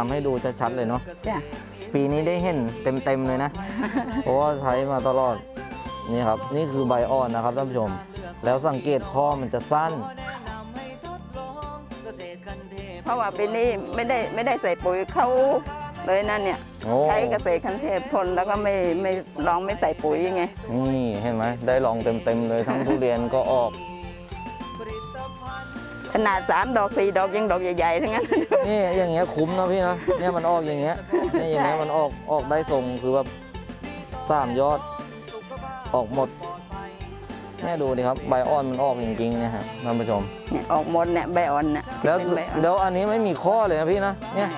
าพยายามให้ดูชัดๆเลยเนาะจ้ะปีนี้ได้เห็นเต็มๆเลยนะ เพราะว่าใช้มาตลอดนี่ครับ นี่คือใบอ่อนนะครับท่านผู้ชม แล้วสังเกตข้อมันจะสั้น เพราะว่าปีนี้ไม่ได้ไม่ได้ใส่ปุ๋ยเขาเลยนั่นเนี่ยโอ้ ใช้เกษตรคันเทพทนแล้วก็ไม่ไม่ลองไม่ใส่ปุ๋ยไง นี่เห็นไหมได้ลองเต็มๆเลยทั้งทุเรียนก็ออก ขนาดสามดอกสี่ดอกยังดอกใหญ่ๆทั้งนั้น นี่อย่างเงี้ยคุ้มนะพี่นะเนี่ยมันออกอย่างเงี้ยเนี่ยอย่างเงี้ยมันออกออกได้ทรงคือแบบสามยอดออกหมดเนี่ยดูดิครับใบอ่อนมันออกจริงๆเนะฮะท่านผู้ชมเนี่ยออกหมดเนี่ยใบอ่อนเนี่ยที่แล้วเป็นใบอ่อนแล้วอันนี้ไม่มีข้อเลยนะพี่นะเนี่ย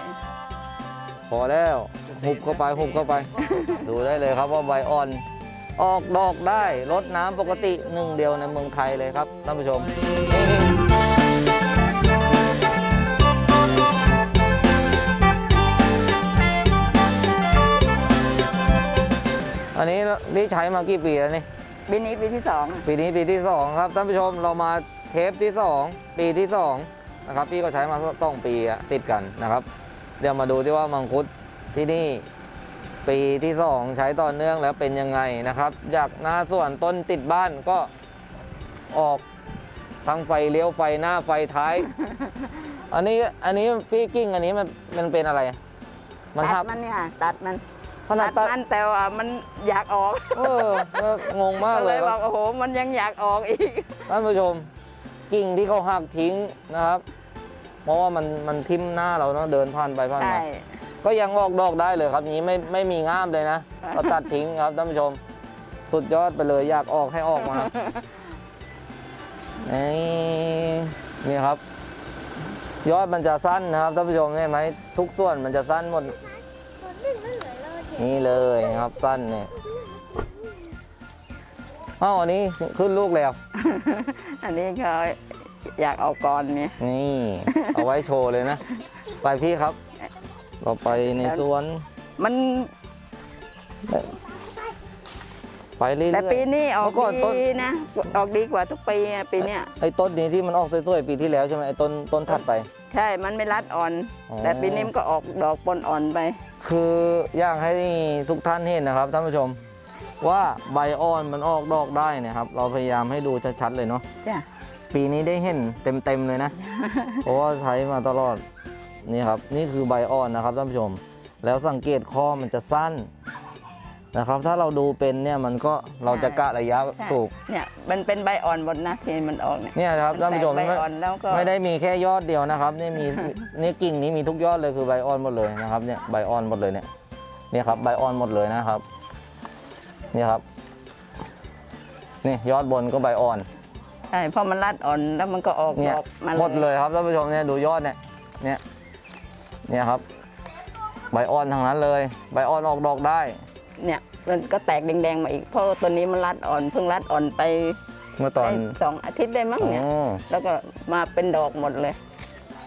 พอแล้วหุบเข้าไปหุบเข้าไป ดูได้เลยครับว่าใบอ่อน ออกดอกได้ลดน้ำปกติหนึ่งเดียวในเมืองไทยเลยครับท่านผู้ชม อันนี้นี่ใช้มากี่ปีแล้วนี่ปีนี้ปีที่สองปีนี้ปีที่สองครับท่านผู้ชมเรามาเทปที่สองปีที่สองนะครับพี่ก็ใช้มาสองปีอะติดกันนะครับ เดี๋ยวมาดูที่ว่ามังคุดที่นี่ปีที่สองใช้ต่อเนื่องแล้วเป็นยังไงนะครับจากหน้าส่วนต้นติดบ้านก็ออกทั้งไฟเลี้ยวไฟหน้าไฟท้าย อันนี้อันนี้พี่กิ้งอันนี้มันมันเป็นอะไร มันตัหัดกมันเนี่ยตัดมัน ขนาตัดดตัดมันแต่ว่ามันอยากออกเออเอองงมากก็เลเลยยคบรัอบกโอ้โหมันยังอยากออกอีกท่านผู้ชมกิ่งที่เขาหักทิ้งนะครับ เพราะว่ามันมันทิ่มหน้าเราเนาะเดินผ่านไปผ่านใช่มาก็ยังออกดอกได้เลยครับนี้ไม่ไม่มีง่ามเลยนะเราตัดทิ้งครับท่านผู้ชม สุดยอดไปเลยอยากออกให้ออกมานี่นี่ครับ ยอดมันจะสั้นนะครับท่านผู้ชมเห็นไหมทุกส่วนมันจะสั้นหมด นี่เลยครับสั้นเนี่ยอ้าวอันนี้ขึ้นลูกแล้ว อันนี้เขาอยากออกก่อนเนี่ยนี่ เอาไว้โชว์เลยนะ ไปพี่ครับ เราไปในสวน มัน ไปเรื่อยๆแต่ปีนี้ออกเมื่อก่อนต้นดีนะ ออกดีกว่าทุกปีอะปีเนี้ยไอ้ต้นนี้ที่มันออกสวยๆปีที่แล้วใช่ไหมไอ้ต้นต้นถัดไป ใช่ มันไม่รัดอ่อนอ๋อแต่ปีนี้มันก็ออกดอกปนอ่อนไป คืออยากให้ทุกท่านเห็นนะครับท่านผู้ชม ว่าใบอ่อนมันออกดอกได้เนะครับ เราพยายามให้ดูชัดๆเลยเนาะจ้ะปีนี้ได้เห็นเต็มๆเลยนะ เพราะว่าใช้มาตลอดนี่ครับ นี่คือใบอ่อนนะครับท่านผู้ชม แล้วสังเกตข้อมันจะสั้น นะครับ ถ้าเราดูเป็นเนี่ยมันก็เราจะกะระยะใช่ถูก เนี่ยมันเป็นใบอ่อนหมดนะที่มันออกเนี่ยเนี่ยครับท่านผู้ชมแตกใบไม่อ่อนแล้วก็ไม่ได้มีแค่ยอดเดียวนะครับนี่มีนี่กิ่งนี้มีทุกยอดเลยคือใบอ่อนหมดเลยนะครับเนี่ยใบอ่อนหมดเลยเนี่ยเนี่ยครับใบอ่อนหมดเลยนะครับเนี่ยครับนี่ยอดบนก็ใบอ่อนใช่เพราะมันรัดอ่อนแล้วมันก็ออกเนี่ดยอกมาหมดเลยครับท่านผู้ชมเนี่ยดูยอดเนี่ยเนี่ยเนี่ยครับ ใบอ่อนทั้งนั้นเลย ใบอ่อนออกดอกได้ เนี่ยมันก็แตกแดงๆมาอีกเพราะตัวนี้มันรัดอ่อนเพิ่งรัดอ่อนไปเมื่อตอนได้สองอาทิตย์ได้มั้งอ๋เนี่ยอแล้วก็มาเป็นดอกหมดเลย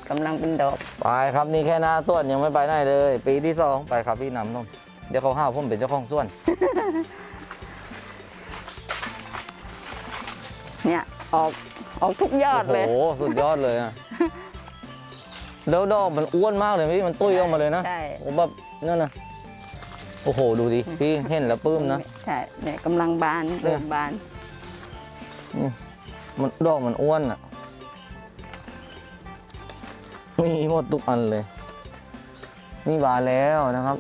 กำลังเป็นดอก ไปครับนี่แค่หน้าส่วนยังไม่ไปไหนเลย ปีที่สองไปครับพี่นำนมเดี๋ยวเขาห้าผมเป็นเจ้าของส่วน เนี่ยออกออกทุกยอดเลย โอ้โหสุดยอดเลยอะ แล้วดอกมันอ้วนมากเลยพี่มันตุ้ยออกมาเลยนะใช่โอ้แบบนั่นนะ โอ้โห ดูดิ พี่เห็นแล้วปลื้มนะ ใช่เนี่ยกำลังบานเนี่เริ่ยมบาน มันดอกมันอ้วนอะ มีหมดทุกอันเลย นี่บานแล้วนะครับ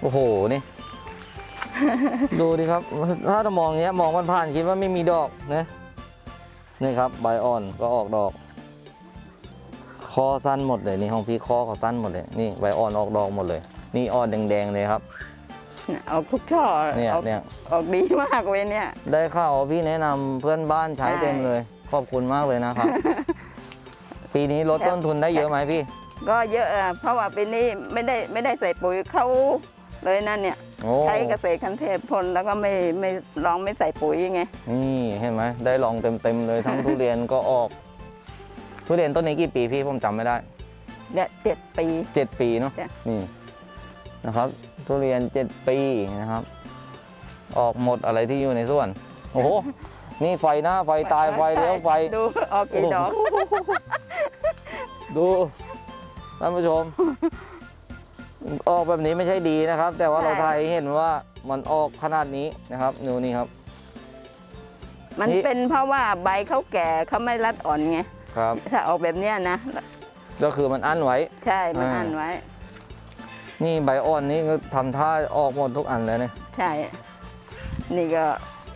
โอ้โห นี่ ดูดิครับ ถ้าจะมองอย่างเงี้ย มองมันผ่านๆคิดว่าไม่มีดอกนะนี่ครับ ใบอ่อนก็ออกดอก คอสั้นหมดเลยนี่ของพี่คอเขาสั้นหมดเลยนี่ใบอ่อนออกดอกหมดเลย นี่อ่อนแดงๆเลยครับเนี่ยออกทุกช่อเนี่ยออกเนี่ยออกดีมากเลยเนี่ย ได้ข่าวว่าพี่แนะนำเพื่อนบ้านใช้ใช่เต็มเลย ขอบคุณมากเลยนะครับ ปีนี้ลดต้นทุนได้เยอะไหมพี่ ก็เยอะอะเพราะว่าปีนี้ไม่ได้ไม่ได้ใส่ปุ๋ยเขาเลยนั่นเนี่ยโอ้ใช้เกษตรคันเทพทนแล้วก็ไม่ไม่ลองไม่ใส่ปุ๋ยไงนี่เห็นไหมได้ลองเต็มๆเลยทั้งทุเรียนก็ออก ทุเรียนต้นนี้กี่ปีพี่ผมจำไม่ได้ เนี่ยเจ็ดปี เจ็ดปีเนาะจ้ะ นี่นะครับ ทุเรียนเจ็ดปีนะครับ ออกหมดอะไรที่อยู่ในส่วน โอ้โห นี่ไฟหน้าไฟตายไฟเลี้ยวไฟ ดูออกกี่ดอก ดูท่านผู้ชม ออกแบบนี้ไม่ใช่ดีนะครับ แต่ว่าใช่ เราไทยเห็นว่ามันออกขนาดนี้นะครับนูนี่ครับ มันนี่ เป็นเพราะว่าใบเขาแก่เขาไม่รัดอ่อนไง ครับ ถ้าออกแบบเนี้ยนะก็คือมันอั้นไว้ ใช่มันอ่า อันไว้ นี่ใบอ่อนนี่ก็ทำท่าออกหมดทุกอันเลยเนี่ยใช่ นี่ก็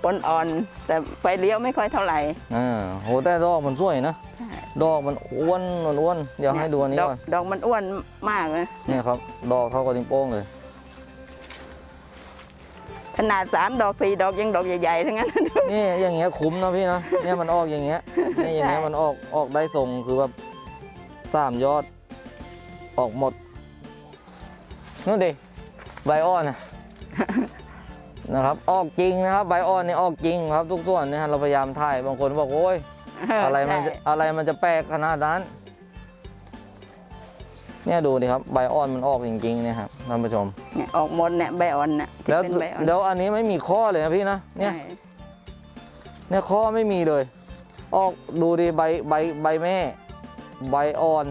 ปนอ่อน แต่ไฟเลี้ยวไม่ค่อยเท่าไหร่อ่าโหแต่ดอกมันสวยนะ ใช่ดอกมันอ้วนอ้วนเดี๋ยวให้ดูอันนี้ดอกก่อนดอกมันอ้วนมากเลยเนี่ยครับ ดอกเท่ากับนิ้วโป้งเลย ขนาดสามดอกสี่ดอกยังดอกใหญ่ๆทั้งนั้นนี่อย่างเงี้ยคุ้มนะพี่นะเนี่ยมันออกอย่างเงี้ยเนี่ยอย่างเงี้ยใช่มันออกออกได้ทรงคือแบบสามยอดออกหมดนู่นดิใบอ่อนนะนะครับ ออกจริงนะครับใบอ่อนนี่ออกจริงครับ ทุกส่วนนะฮะเราพยายามถ่ายบางคนบอกโอ้ยอะไรมันจะใช่อะไรมันจะแปลกขนาดนั้น เนี่ยดูดิครับใบอ่อนมันออกจริงๆเนี่ยครับท่านผู้ชมเนี่ยออกหมดเนี่ยใบอ่อนน่ะที่แล้วเป็นใบอ่อนแล้วอันนี้ไม่มีข้อเลยนะพี่นะเนี่ยใช่เนี่ยข้อไม่มีเลย ออกดูดิใบใบใบแม่ ใบอ่อน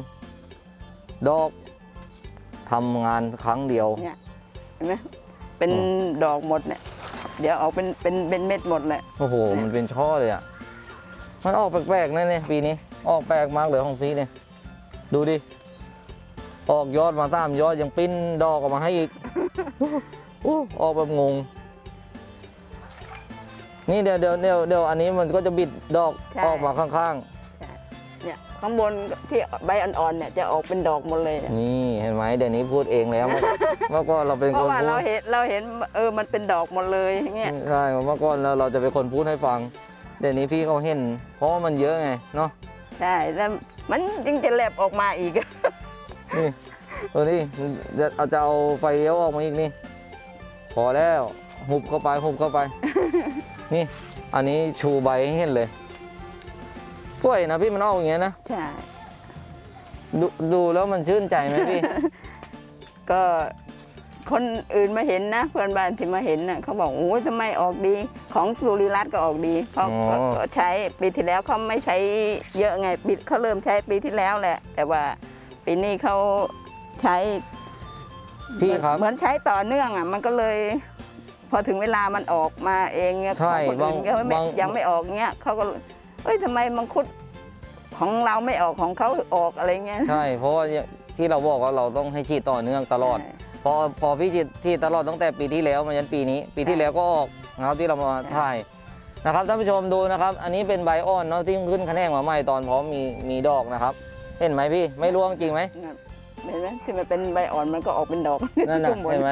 ดอกทำงานครั้งเดียว เนี่ยเห็นไหมเป็นอ๋ดอกหมดเนี่ยเดี๋ยวออกเป็นเป็นเป็นเม็ดหมดแหละ โอ้โห เนี่ย มันเป็นช่อเลยอะ มันออกแปลกๆนะเนี่ยปีนี้ ออกแปลกมากเลยของพี่เนี่ย ดูดิ ออกยอดมาสามยอดยังปิ้นดอกออกมาให้อีกโอ้ออกแบบงง นี่เดี๋ยวเดี๋ยวเดี๋ยวเดี๋ยวอันนี้มันก็จะบิดดอกออกมาข้างเนี่ยข้างบนที่ใบอ่อนๆเนี่ยจะออกเป็นดอกหมดเลยเนี่ยๆ นี่เห็นไหมเดี๋ยวนี้พูดเองแล้วเมื่อก่อนเราเป็นเพคนราะว่าพูเราดเห็นเราเห็นเออมันเป็นดอกหมดเลยอย่างเงี้ยใช่เมื่อก่อนเราเราจะเป็นคนพูดให้ฟัง เดี๋ยวนี้พี่เขาเห็น เพราะว่ามันเยอะไงเนาะ ใช่แล้วมันยังจะแลบออกมาอีก นี่ตัวนี้จะเอาจะเอาไฟเลี้ยวออกมาอีกนี่พอแล้วหุบเข้าไปหุบเข้าไป นี่ อันนี้ชูใบให้เห็นเลยสวยนะพี่มันออกอย่างเงี้ยนะใช่ดูดูแล้วมันชื่นใจไหมพี่ ก็คนอื่นมาเห็นนะ เพื่อนบ้านที่มาเห็นน่ะเขาบอกโอ้ยทำไมออกดี ของสุริรัตน์ก็ออกดี เพราะอ๋อก็ใช้ปีที่แล้วเขาไม่ใช้เยอะไงปีเขาเริ่มใช้ปีที่แล้วแหละ แต่ว่า ปีนี้เขาใช้พี่ครับ เหมือนใช้ต่อเนื่องอะ มันก็เลย พอถึงเวลามันออกมาเองเนี่ยใช่ของคนอื่นบางเขาไม่บาง ยังไม่ออกเงี้ยเขาก็เอ้ยทำไมมังคุดของเราไม่ออกของเขาออกอะไรเงี้ยใช่ เพราะว่าที่เราบอกว่าเราต้องให้ฉีดต่อเนื่องตลอด พอพอพี่ฉีดที่ตลอดตั้งแต่ปีที่แล้วมายันปีนี้ ปีที่แล้วก็ออกนะครับที่เรามาถ่ายนะครับท่านผู้ชมดูนะครับ อันนี้เป็นใบอ่อนเนาะที่ขึ้นคะแนนมาใหม่ตอนพร้อมมีมีดอกนะครับ เห็นไหมพี่ไม่ร่วงจริงไหมเห็นไหมที่มันเป็นใบอ่อนมันก็ออกเป็นดอกนั่นน่ะข้างบเห็นไหม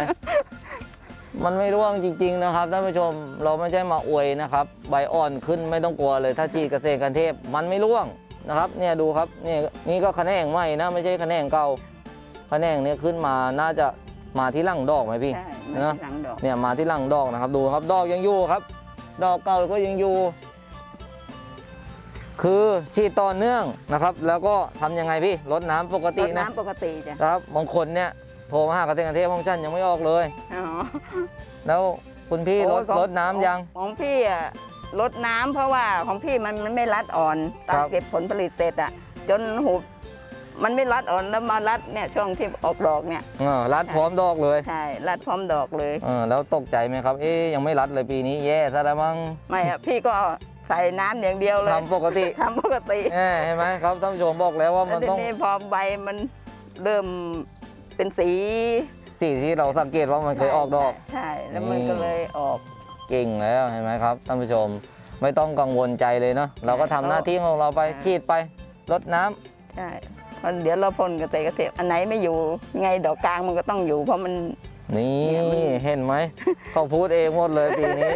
มันไม่ร่วงจริง ๆ นะครับท่านผู้ชมเราไม่ใช่มาอวยนะครับ ใบอ่อนขึ้นไม่ต้องกลัวเลยถ้าฉีดเกษตรกันเทพมันไม่ร่วงนะครับ เนี่ยดูครับเนี่ยนี่ก็คะแนนใหม่นะไม่ใช่คะแนนเก่าคะแนนเนี่ยขึ้นมาน่าจะมาที่หลังดอกไหมพี่ใช่มันเนอะหลังดอกเนี่ยมาที่หลังดอกนะครับดูครับดอกยังอยู่ครับ ดอกเก่าก็ยังอยู่ คือฉีดต่อเนื่องนะครับ แล้วก็ทำยังไงพี่ลดน้ำปกรติดนะน้ำปกติจ้ะครับบางคนเนี่ยโทรมาหาเกษตรกรเทพของฉันยังไม่ออกเลย อ๋อ แล้วคุณพี่ลโอ้ดยของ ลดน้ำยัง ของของพี่อะลดน้ำเพราะว่าของพี่มันมันไม่รัดอ่อนตอคนรับ เก็บผลผลิตเสร็จอะจนหูมันไม่รัดอ่อนแล้วมารัดเนี่ยช่วงที่ออกดอกเนี่ยเออรัดพร้อมดอกเลยใช่รัดพร้อมดอกเลยเออแล้วตกใจไหมครับ เอ๊ยยังไม่รัดเลยปีนี้แย่ซะแล้วมั้ง ไม่อะพี่ก็ ใส่น้ำอย่างเดียวเลยทำปกติทำปกติแหมเห็นไหมครับท่านผู้ชมบอกแล้วว่าแล้มัวนทีต้องนี้พอใบมันเริ่มเป็นสีสีที่เราสังเกตว่ามันเคยออกดอก ใช่แล้วมันนี่ก็เลยออก เก่งแล้วเห็นไหมครับท่านผู้ชมไม่ต้องกังวลใจเลยเนาะเราก็ทำหน้าที่ของเราไปใช่ ฉีดไปรดน้ำใช่เพราะเดี๋ยวเราพ่นกระเตะกระเตะอันไหนไม่อยู่ไงดอกกลางมันก็ต้องอยู่ เพราะมัน นี่เนี่ยมันเห็นไหมเขาพูดเองหมดเลยปีนี้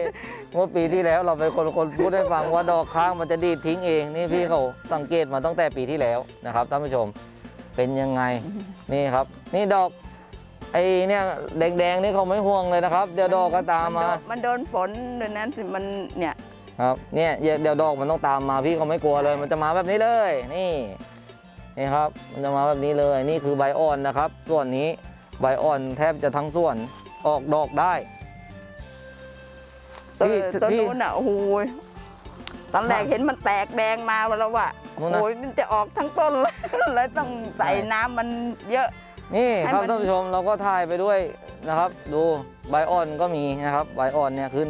เมื่อปีที่แล้วเราเป็นคนคนพูดให้ฟังว่าดอกค้างมันจะดีดทิ้งเองนี่พี่เขาสังเกตมาตั้งแต่ปีที่แล้วนะครับท่านผู้ชมเป็นยังไงนี่ครับ นี่ดอกไอ้เนี่ยแดงๆนี่เขาไม่ห่วงเลยนะครับ เดี๋ยวดอกก็ตามมานโดนมันโดนฝนด้วยนั้นสิมันเนี่ยครับเนี่ยเดี๋ยวเดี๋ยวดอกมันต้องตามมาพี่เขาไม่กลัวเลยใช่มันจะมาแบบนี้เลย นี่นี่ครับ มันจะมาแบบนี้เลยนี่คือใบอ่อนนะครับส่วนนี้ ใบอ่อนแทบจะทั้งส่วนออกดอกได้ ต้นพี่ต้นพี่ นู้นอะโอ้โหตอนแรกครับเห็นมันแตกแดงมาแล้วว่านู่นนะโอ้ยมันจะออกทั้งต้นเลยเลยต้องใส่น้ำมันเยอะ นี่ให้ครับมัน ท่านผู้ชมเราก็ถ่ายไปด้วยนะครับ ดูใบอ่อนก็มีนะครับ ใบอ่อนเนี่ยขึ้น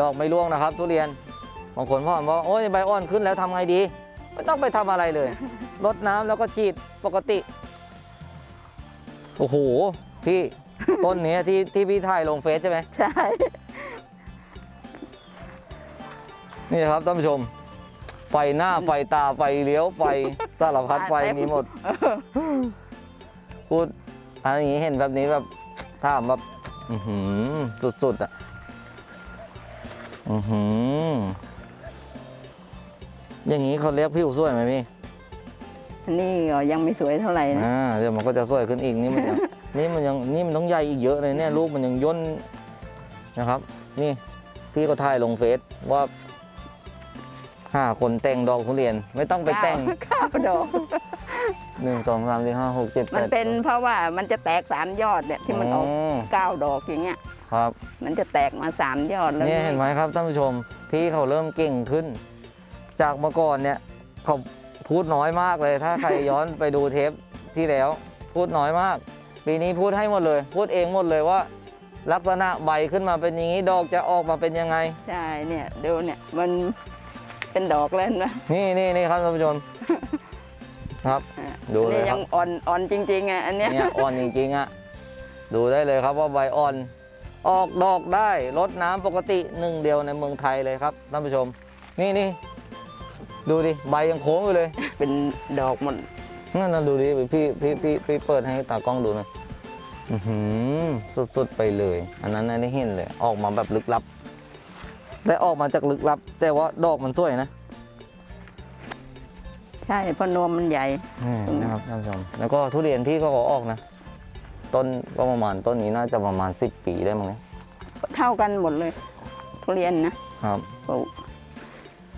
ดอกไม่ร่วงนะครับ ทุเรียนบางคนพ่อบอกว่าโอ้ยใบอ่อนขึ้นแล้วทำไงดี ไม่ต้องไปทำอะไรเลย รดน้ำแล้วก็ฉีดปกติ โอ้โห พี่ต้นเนี้ยที่ที่พี่ถ่ายลงเฟซใช่ไหมใช่ นี่ครับท่านผู้ชม ไฟหน้าไฟตาไฟเลี้ยวไฟสารพัดไฟมีหมดพูดอันนี้เห็นแบบนี้แบบถ้ามแบบอื้อหือสุดๆอะอือหืออย่างนี้เขาเรียกผิวสวยไหมพี่อั นนี่ก็ยังไม่สวยเท่าไหร่นะอ่าเดี๋ยวมันก็จะสวยขึ้นอีกนี่มันยัง นี่มันยังนี่มันต้องใหญ่อีกเยอะเลยเนี่ยลูกมันยังย่นนะครับ นี่พี่ก็ถ่ายลงเฟซว่าห้าคนแต่งดอกทุเรียนไม่ต้องไปแต่งข้าวดอกหนึ่งสองสามสี่ห้าหกเจ็ดแปมันดเป็นเพราะว่ามันจะแตกสามยอดเนี่ยที่มันออกมเก้าดอกอย่างเงี้ยครับ มันจะแตกมาสามยอดแล้วเนี่ยเห็นไหมครับท่านผู้ชม พี่เขาเริ่มเก่งขึ้น จากเมื่อก่อนเนี่ยเขา พูดน้อยมากเลย ถ้าใครย้อนไปดูเทปที่แล้ว พูดน้อยมาก ปีนี้พูดให้หมดเลย พูดเองหมดเลยว่า ลักษณะใบขึ้นมาเป็นอย่างนี้ดอกจะออกมาเป็นยังไง ใช่เนี่ยดูเนี่ยมันเป็นดอกแล้วเห็นไหมนี่นี่นี่ครับท่านผู้ชมครับดูเลยนี่คยัรับงอ่อนอ่อนจริงๆอะอันเนี้ยเนี่ยอ่อนจริงๆอะดูได้เลยครับว่าใบอ่อน ออกดอกได้ลดน้ำปกติหนึ่งเดียวในเมืองไทยเลยครับท่านผู้ชม นี่นี่ ดูดิใบยังโค้งอยู่เลย เป็นดอกหมดนั่นนะดูดิพี่พี่พี่พี่เปิดให้ตากล้องดูหนะอื้อหือสุดๆไปเลย อันนั้นน่ะได้เห็นเลย ออกมาแบบลึกลับ แต่ออกมาจากลึกลับ แต่ว่าดอกมันสวยนะใช่เพราะนวมมันใหญ่นี่นะครับท่านผู้ชมแล้วก็ทุเรียนพี่ก็ออกนะ ต้นก็ประมาณต้นนี้น่าจะประมาณสิบปีได้มั้งเนี่ยเท่ากันหมดเลย ทุเรียนนะครับปลูก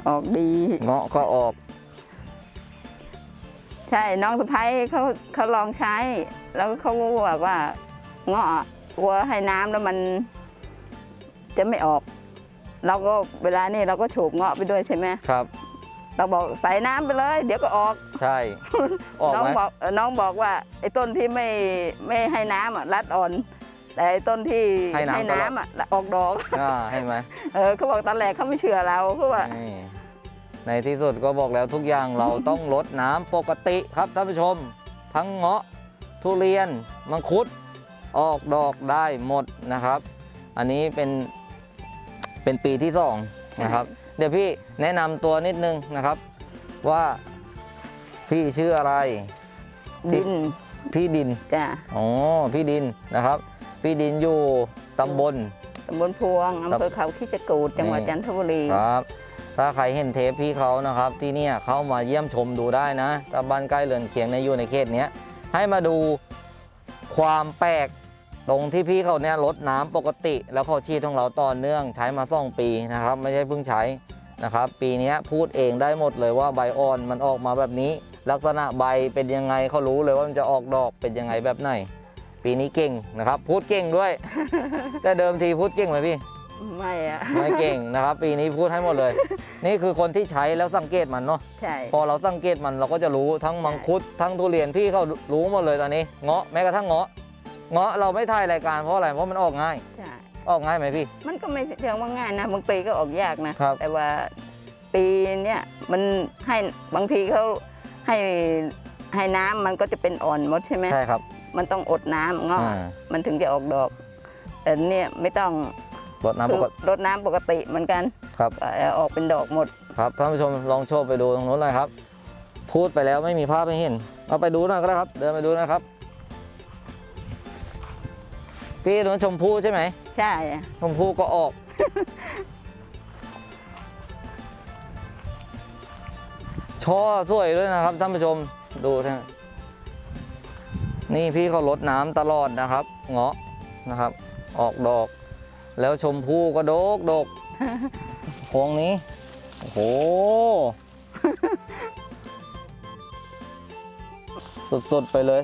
ออกดี เงาะก็ออก ใช่น้องสะพ้ายเขาเขาลองใช้ แล้วเขาบอกว่าเงาะกลัวให้น้ำแล้วมัน จะไม่ออก เราก็เวลานี่เราก็โฉบเงาะไปด้วยใช่ไหมครับ เราบอกใส่น้ำไปเลย เดี๋ยวก็ออก ใช่ ออกน้องไหมบอกเอ่อน้องบอกว่าไอ้ต้นที่ไม่ไม่ให้น้ำอะรัดอ่อน แต่ไอ้ต้นที่ให้น้ำตลอดอะออกดอก อ่าเห็นไหมเออเขาบอกตอนแรกเขาไม่เชื่อเราเขาว่า นี่ในที่สุดก็บอกแล้วทุกอย่างเราต้องลดน้ำปกติครับท่านผู้ชม ทั้งเงาะทุเรียน มังคุด ออกดอกได้หมดนะครับ อันนี้เป็นเป็นปีที่สองนะครับ เดี๋ยวพี่แนะนำตัวนิดนึงนะครับ ว่าพี่ชื่ออะไร ดินพี่ดิน จ้ะ อ๋อ พี่ดินนะครับ พี่ดินอยู่ตำบลตำบลพวงอำเภอเขาขี้จะกูดจังหวัดนี่จันทบุรีครับ ถ้าใครเห็นเทปพี่เขานะครับ ที่เนี่ยเข้ามาเยี่ยมชมดูได้นะถ้าบ้านใกล้เรือนเคียงในยอยู่ในเขตเนี้ยให้มาดูความแปลกตรงที่พี่เขาเนี่ยลดน้ำปกติ แล้วเขาฉีดของเราต่อเนื่องใช้มาสองปีนะครับ ไม่ใช่เพิ่งใช้นะครับ ปีเนี้ยพูดเองได้หมดเลยว่าใบอ่อนมันออกมาแบบนี้ ลักษณะใบเป็นยังไงเขารู้เลยว่ามันจะออกดอกเป็นยังไงแบบไหน ปีนี้เก่งนะครับ พูดเก่งด้วย แต่เดิมทีพูดเก่งไหมพี่ ไม่อะไม่เก่งนะครับ ปีนี้พูดให้หมดเลย นี่คือคนที่ใช้แล้วสังเกตมันเนาะใช่พอเราสังเกตมันเราก็จะรู้ทั้งมังคุดทั้งทุเรียนพี่เขารู้หมดเลยตอนนี้เงาะแม้กระทั่งเงาะเงาะเราไม่ถ่ายรายการเพราะอะไรเพราะมันออกง่ายใช่ออกง่ายไหมพี่ มันก็ไม่เชิงว่าง่ายนะบางปีก็ออกยากนะครับแต่ว่าปีเนี้ยมันให้บางทีเขาให้ให้น้ำมันก็จะเป็นอ่อนหมดใช่ไหมใช่ครับ มันต้องอดน้ำเงาะอ่า มันถึงจะออกดอก แต่เนี่ยไม่ต้องรดน้ำปคือกติรดน้ำปกติเหมือนกันครับก็ออกเป็นดอกหมด ครับท่านผู้ชมลองโชว์ไปดูตรงนู้นเลยครับ พูดไปแล้วไม่มีภาพให้เห็นเอาไปดูหน่อยก็ได้ครับ เดินไปดูนะครับพี่นู้นชมพู่ใช่ไหมใช่อะชมพู่ก็ออก ช่อสวยด้วยนะครับท่านผู้ชมดูท่า นนี่พี่เขาลดน้ำตลอดนะครับ เงาะนะครับ ออกดอก แล้วชมพู่ก็โดกดกพวงนี้ โอ้โห สุดๆไปเลย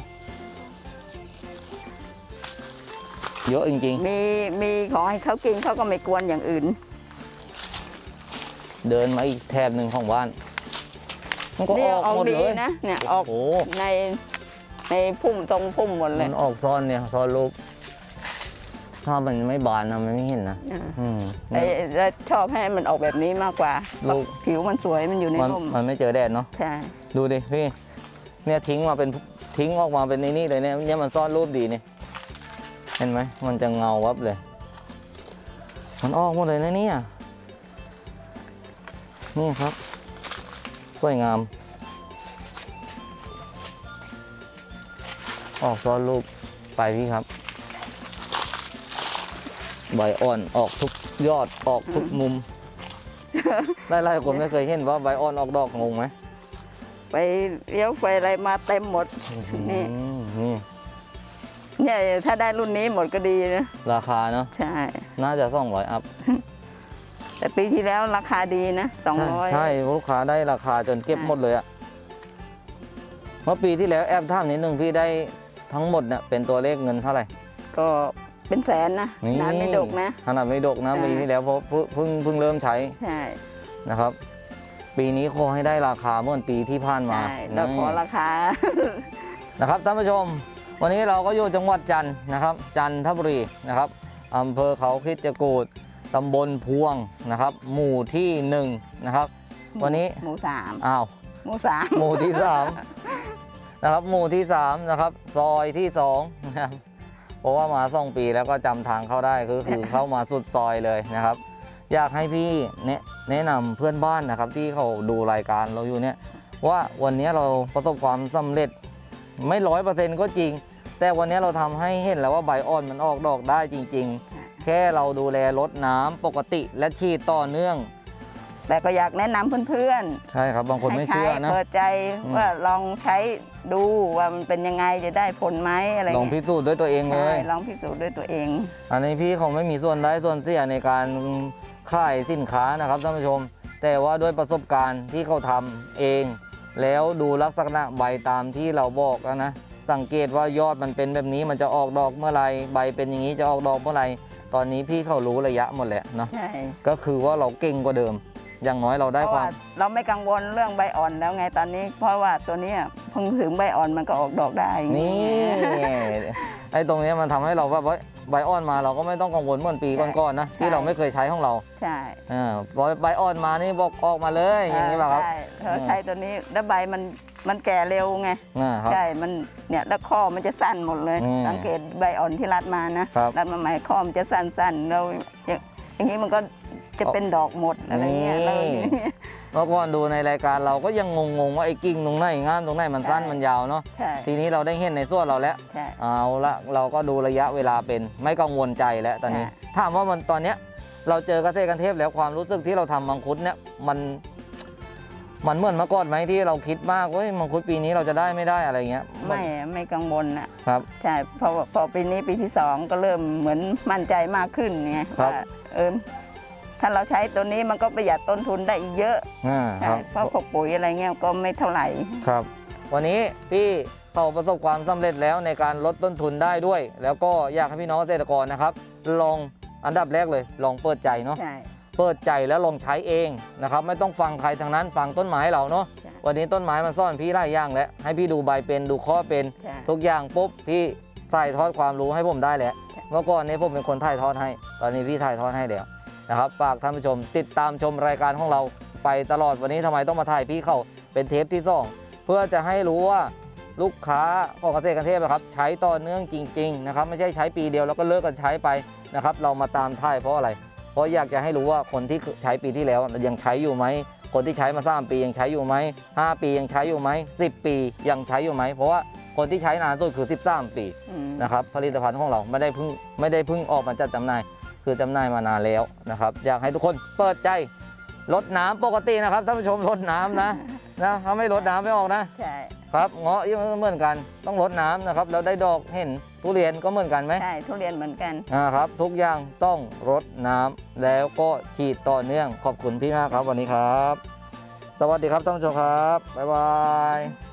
เยอะจริงมีมีของให้เขากินเขาก็ไม่กวนอย่างอื่น เดินมาอีกแถบหนึ่งของบ้านมันก็นี่ออกออกหมดดีเลยนะเนี่ยออกโอ้ใน ในพุ่มตรงพุ่มหมดเลมัยนออกซ้อนเนี่ยซ้อนลูก ถ้ามันไม่บานนะมันไม่เห็นนะอ่าอืมไอ้แล้วชอบให้มันออกแบบนี้มากกว่า ลูกผิวมันสวยมันอยู่ในมันร่มมันไม่เจอแดดเนาะใช่ดูดิพี่เนี่ยทิ้งมาเป็นทิ้งออกมาเป็นในนี่เลยเนี่ยเนี่ยมันซ่อนรูปดีนี่เห็นไหมมันจะเงาวับเลย มันออกหมดเลยนะเนี่ยนี่ครับสวยงาม ออกซ้อนรูปไปพี่ครับ ใบอ่อนออกทุกยอดออกทุกมุม ได้หลายคนไม่เคยเห็นว่าใบอ่อนออกดอกงงไหมไปเลี้ยวไฟอะไรมาเต็มหมด นี่อืมนี่ เนี่ยถ้าได้รุ่นนี้หมดก็ดีนะ ราคาเนาะ ใช่ น่าจะสองร้อยอัพ แต่ปีที่แล้วราคาดีนะสองร้อยใช่ ลูกค้าได้ราคาจนเก็บใช่หมดเลยอะเมื่อปีที่แล้วแอบท่ามนิดนึงพี่ได้ ทั้งหมดเนี่ยเป็นตัวเลขเงินเท่าไหร่ ก็เป็นแสนนะนานไม่ดกนะ ขนาดไม่ดกนะใช่ปีที่แล้วเพราะเพิ่งเพิ่งเพิ่งเริ่มใช้ใช่นะครับ ปีนี้ขอให้ได้ราคาเมื่อปีที่ผ่านมาใช่เราขอราคานะครับท่านผู้ชม วันนี้เราก็อยู่จังหวัดจันทร์นะครับ จันทบุรีนะครับอำเภอเขาคิดจกูดตำบลพวงนะครับ หมู่ที่หนึ่งนะครับ วันนี้หมูสามอ้าวหมูสามหมู่ที่สาม นะครับหมู่ที่สามนะครับซอยที่สองนะครับเพราะว่ามาสองปีแล้วก็จำทางเข้าได้คือคือเข้ามาสุดซอยเลยนะครับ อยากให้พี่แนะแนะนำเพื่อนบ้านนะครับ ที่เขาดูรายการเราอยู่เนี่ยว่าวันนี้เราประสบความสำเร็จไม่ร้อยเปอร์เซ็นต์ก็จริง แต่วันนี้เราทำให้เห็นแล้วว่าใบอ่อนมันออกดอกได้จริง ๆ แค่เราดูแลรดน้ำปกติและฉีดต่อเนื่องแต่ก็อยากแนะนำเพื่อนใช่ครับบางคนๆไม่ให้ใช้เชื่อนะเปิดใจอืมว่าลองใช้ ดูว่ามันเป็นยังไงจะได้ผลไหมอะไรลองพิเงี้ยสูจน์ด้วยตัวเองเลใช่ย ลองพิสูจน์ด้วยตัวเอง อันนี้พี่เขาไม่มีส่วนได้ส่วนเสียในการขายสินค้านะครับท่านผู้ชม แต่ว่าด้วยประสบการณ์ที่เขาทำเอง แล้วดูลักษณะใบตามที่เราบอกแล้วนะ สังเกตว่ายอดมันเป็นแบบนี้มันจะออกดอกเมื่อไหรใบเป็นอย่างนี้จะออกดอกเมื่อไหรตอนนี้พี่เขารู้ระยะหมดแหละเนาะใช่ก็คือว่าเราเก่งกว่าเดิม อย่างน้อยเราเพได้ราะควาว่าม เราไม่กังวลเรื่องใบอ่อนแล้วไงตอนนี้ เพราะว่าตัวเนี้ยเพิ่ งถึงใบอ่อนมันก็ออกดอกได้อย่างนี่เงี้ยไอ้ตรงเนี้ยมันทำให้เราแบบว่าใบอ่อนมาเราก็ไม่ต้องกังวลเหมือนปีใช่ก่อนๆนะที่ใช่เราไม่เคยใช้ของเราใช่อ่าพอใบอ่อนมานี่บอกออกมาเลยอย่างนี้ป่ะครับ ใช่เราใช้ตัวนี้แล้วใบมันมันแก่เร็วไง อ่าครับ ใช่ มันเนี่ยแล้วข้อมันจะสั้นหมดเลย อืมสังเกตใบอ่อนที่รัดมานะครับ รัดมาใหม่ข้อมันจะสั้นๆเราอย่างอย่างนี้มันก็จะเป็นดอกหมดอะไรเงี้ยนี่เราเมื่อก่อนดูในรายการเราก็ยังงงๆว่าไอ้กิ่งตรงไหนงามตรงไหนมันสั้นใช่มันยาวเนาะใช่ทีนี้เราได้เห็นในส่วนเราแล้วใช่เอาละเราก็ดูระยะเวลาเป็นไม่กังวลใจแล้วตอนนี้ใช่ถามว่ามันตอนเนี้ยเราเจอเกษตรกันเทพแล้วความรู้สึกที่เราทำมังคุดเนี่ยมันมันเหมือนเมื่อก่อนไหมที่เราคิดมากเว้ยมังคุดปีนี้เราจะได้ไม่ได้อะไรเงี้ยไม่ไม่กังวลอะครับใช่เพราะว่าพอปีนี้ปีที่สองก็เริ่มเหมือนมั่นใจมากขึ้นไงครับว่าเออ ถ้าเราใช้ตัวนี้มันก็ประหยัดต้นทุนได้อีกเยอะอ่าคใช่รับเพราะพวกปุ๋ยอะไรเงี้ยก็ไม่เท่าไหร่ ครับ วันนี้พี่เขาประสบความสำเร็จแล้วในการลดต้นทุนได้ด้วย แล้วก็อยากให้พี่น้องเกษตรกรนะครับ ลองอันดับแรกเลย ลองเปิดใจเนาะ ใช่ เปิดใจแล้วลองใช้เองนะครับ ไม่ต้องฟังใครทางนั้นฟังต้นไม้เราเนาะใช่วันนี้ต้นไม้มันซ่อนพี่ไล่อย่างแล้วให้พี่ดูใบเป็นดูข้อเป็น ใช่ ทุกอย่างปุ๊บพี่ถ่ายทอดความรู้ให้ผมได้แล้วใช่เมื่อก่อนนี้ผมเป็นคนถ่ายทอดให้ ตอนนี้พี่ถ่ายทอดให้แล้ว นะครับฝากท่านผู้ชม ติดตามชมรายการของเราไปตลอดวันนี้ทำไมต้องมาถ่ายพี่เขาเป็นเทปที่สองเพื่อจะให้รู้ว่าลูกค้าของเกษตรกันเทพนะครับ ใช้ต่อเนื่องจริง ๆ นะครับ ไม่ใช่ใช้ปีเดียวแล้วก็เลิกกันใช้ไปนะครับ เรามาตามถ่ายเพราะอะไร เพราะอยากจะให้รู้ว่าคนที่ใช้ปีที่แล้วยังใช้อยู่ไหมคนที่ใช้มาสามปียังใช้อยู่ไหมห้าปียังใช้อยู่ไหมสิบปียังใช้อยู่ไหมเพราะว่าคนที่ใช้นานสุดคือ 13 ปีอืมนะครับผลิตภัณฑ์ของเราไม่ได้เพิ่งไม่ได้เพิ่งออกมาจัดจำหน่าย คือจำหน่ายมานานแล้วนะครับ อยากให้ทุกคนเปิดใจลดน้ำปกตินะครับท่านผู้ชมลดน้ำนะนะถ้าไม่ลดน้ำไม่ออกนะใช่ครับเงาะยังเหมือนกันต้องลดน้ำนะครับแล้วได้ดอกเห็นทุเรียนก็เหมือนกันไหมใช่ทุเรียนเหมือนกันนะครับ ทุกอย่างต้องรดน้ำแล้วก็ฉีดต่อเนื่องขอบคุณพี่มากครับวันนี้ครับ สวัสดีครับท่านผู้ชมครับบ๊ายบาย